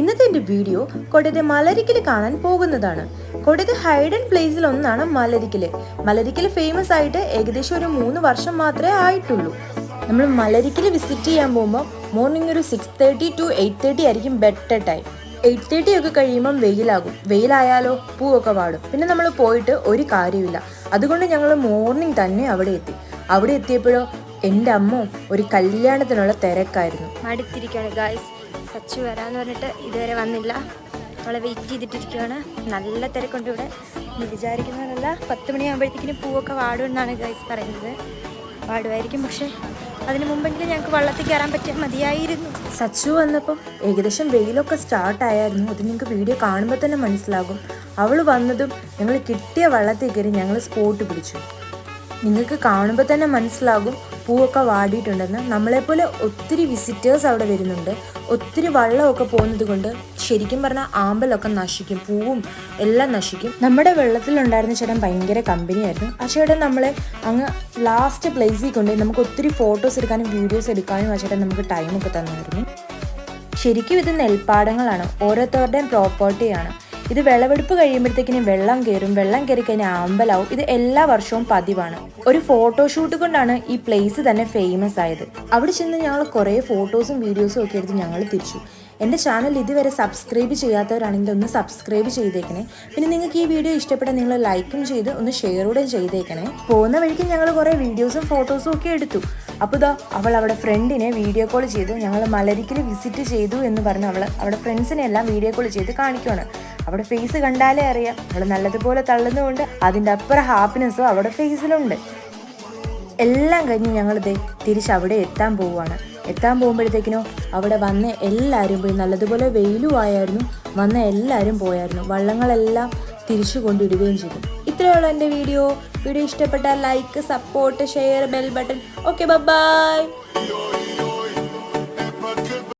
ഇന്നത്തെ എന്റെ വീഡിയോ കൊടത് മലരിക്കൽ കാണാൻ പോകുന്നതാണ്. കൊടത് ഹൈഡൻ പ്ലേസിൽ ഒന്നാണ് മലരിക്കൽ. മലരിക്കൽ ഫേമസ് ആയിട്ട് ഏകദേശം ഒരു മൂന്ന് വർഷം മാത്രമേ ആയിട്ടുള്ളൂ. നമ്മൾ മലരിക്കൽ വിസിറ്റ് ചെയ്യാൻ പോകുമ്പോൾ മോർണിംഗ് ഒരു six thirty to eight thirty ആയിരിക്കും ബെറ്റർ ടൈം എയ്റ്റ് തേർട്ടി ഒക്കെ കഴിയുമ്പം വെയിലാകും. വെയിലായാലോ പൂവൊക്കെ വാടും. പിന്നെ നമ്മൾ പോയിട്ട് ഒരു കാര്യമില്ല അതുകൊണ്ട് ഞങ്ങൾ മോർണിംഗ് തന്നെ അവിടെ എത്തി. അവിടെ എത്തിയപ്പോഴോ എന്റെ അമ്മ ഒരു കല്യാണത്തിനുള്ള തിരക്കായിരുന്നു. മടുത്തിരിക്കുകയാണ്. ഗായ്സ് സച്ചു വരാന്ന് പറഞ്ഞിട്ട് ഇതുവരെ വന്നില്ല. അവളെ വെയിറ്റ് ചെയ്തിട്ടിരിക്കുകയാണ്. നല്ല തിരക്കുണ്ട് ഇവിടെ. വിചാരിക്കുന്നതല്ല പത്ത് മണിയാകുമ്പോഴത്തേക്കിനും പൂവൊക്കെ വാടും എന്നാണ് ഗായ്സ് പറയുന്നത്. വാടുമായിരിക്കും പക്ഷേ അതിന് മുമ്പെങ്കിലും ഞങ്ങൾക്ക് വള്ളത്തിൽ കയറാൻ പറ്റിയാൽ മതിയായിരുന്നു. സച്ചു വന്നപ്പം ഏകദേശം വെയിലൊക്കെ സ്റ്റാർട്ട് ആയിരുന്നു അത് നിങ്ങൾക്ക് വീഡിയോ കാണുമ്പോൾ തന്നെ മനസ്സിലാകും. അവൾ വന്നതും ഞങ്ങൾ കിട്ടിയ വള്ളത്തിൽ കയറി ഞങ്ങൾ സ്പോട്ട് പിടിച്ചു. നിങ്ങൾക്ക് കാണുമ്പോൾ തന്നെ മനസ്സിലാകും പൂവൊക്കെ വാടിയിട്ടുണ്ടെന്ന് നമ്മളെപ്പോലെ ഒത്തിരി വിസിറ്റേഴ്സ് അവിടെ വരുന്നുണ്ട്. ഒത്തിരി വെള്ളമൊക്കെ പോകുന്നത് കൊണ്ട് ശരിക്കും പറഞ്ഞാൽ ആമ്പലൊക്കെ നശിക്കും പൂവും എല്ലാം നശിക്കും. നമ്മുടെ വെള്ളത്തിലുണ്ടായിരുന്ന ചേട്ടൻ ഭയങ്കര കമ്പനിയായിരുന്നു. ആ ചേട്ടൻ നമ്മളെ അങ്ങ് ലാസ്റ്റ് പ്ലേസിൽ കൊണ്ട് നമുക്ക് ഒത്തിരി ഫോട്ടോസ് എടുക്കാനും വീഡിയോസ് എടുക്കാനും ആ ചേട്ടൻ നമുക്ക് ടൈമൊക്കെ തന്നായിരുന്നു. ശരിക്കും ഇത് നെൽപ്പാടങ്ങളാണ്. ഓരോരുത്തരുടെയും പ്രോപ്പർട്ടിയാണ് ഇത് വിളവെടുപ്പ് കഴിയുമ്പോഴത്തേക്കിനും വെള്ളം കയറും. വെള്ളം കയറി കഴിഞ്ഞാൽ അമ്പലാവും. ഇത് എല്ലാ വർഷവും പതിവാണ്. ഒരു ഫോട്ടോഷൂട്ട് കൊണ്ടാണ് ഈ പ്ലേസ് തന്നെ ഫേമസ് ആയത്. അവിടെ ചെന്ന് ഞങ്ങൾ കുറേ ഫോട്ടോസും വീഡിയോസും ഒക്കെ എടുത്ത് ഞങ്ങൾ തിരിച്ചു. എന്റെ ചാനൽ ഇതുവരെ സബ്സ്ക്രൈബ് ചെയ്യാത്തവരാണെങ്കിൽ ഒന്ന് സബ്സ്ക്രൈബ് ചെയ്തേക്കണേ. പിന്നെ നിങ്ങൾക്ക് ഈ വീഡിയോ ഇഷ്ടപ്പെട്ടാൽ നിങ്ങൾ ലൈക്കും ചെയ്ത് ഒന്ന് ഷെയർ കൂടെ ചെയ്തേക്കണേ. പോകുന്ന വഴിക്ക് ഞങ്ങൾ കുറേ വീഡിയോസും ഫോട്ടോസും ഒക്കെ എടുത്തു. അപ്പോൾ ഇതാ അവൾ അവിടെ ഫ്രണ്ടിനെ വീഡിയോ കോൾ ചെയ്തു. ഞങ്ങൾ മലരിക്കൽ വിസിറ്റ് ചെയ്തു എന്ന് പറഞ്ഞ് അവൾ അവിടെ ഫ്രണ്ട്സിനെ എല്ലാം വീഡിയോ കോൾ ചെയ്ത് കാണിക്കുവാണ്. അവിടെ ഫേസ് കണ്ടാലേ അറിയാം. അവൾ നല്ലതുപോലെ തള്ളുന്നതുകൊണ്ട് അതിന്റെ അപ്പുറം ഹാപ്പിനെസ്സും അവിടെ ഫേസിലുണ്ട് എല്ലാം കഴിഞ്ഞ് ഞങ്ങളിത് തിരിച്ച് അവിടെ എത്താൻ പോവുകയാണ് എത്താൻ പോകുമ്പോഴത്തേക്കിനോ അവിടെ വന്ന എല്ലാവരും പോയി. നല്ലതുപോലെ വെയിലും ആയായിരുന്നു. വന്ന എല്ലാവരും പോയായിരുന്നു. വള്ളങ്ങളെല്ലാം തിരിച്ചു കൊണ്ടിടുകയും ചെയ്തു. ഇത്രയുള്ള എന്റെ വീഡിയോ. വീഡിയോ ഇഷ്ടപ്പെട്ടാൽ like support share bell button okay bye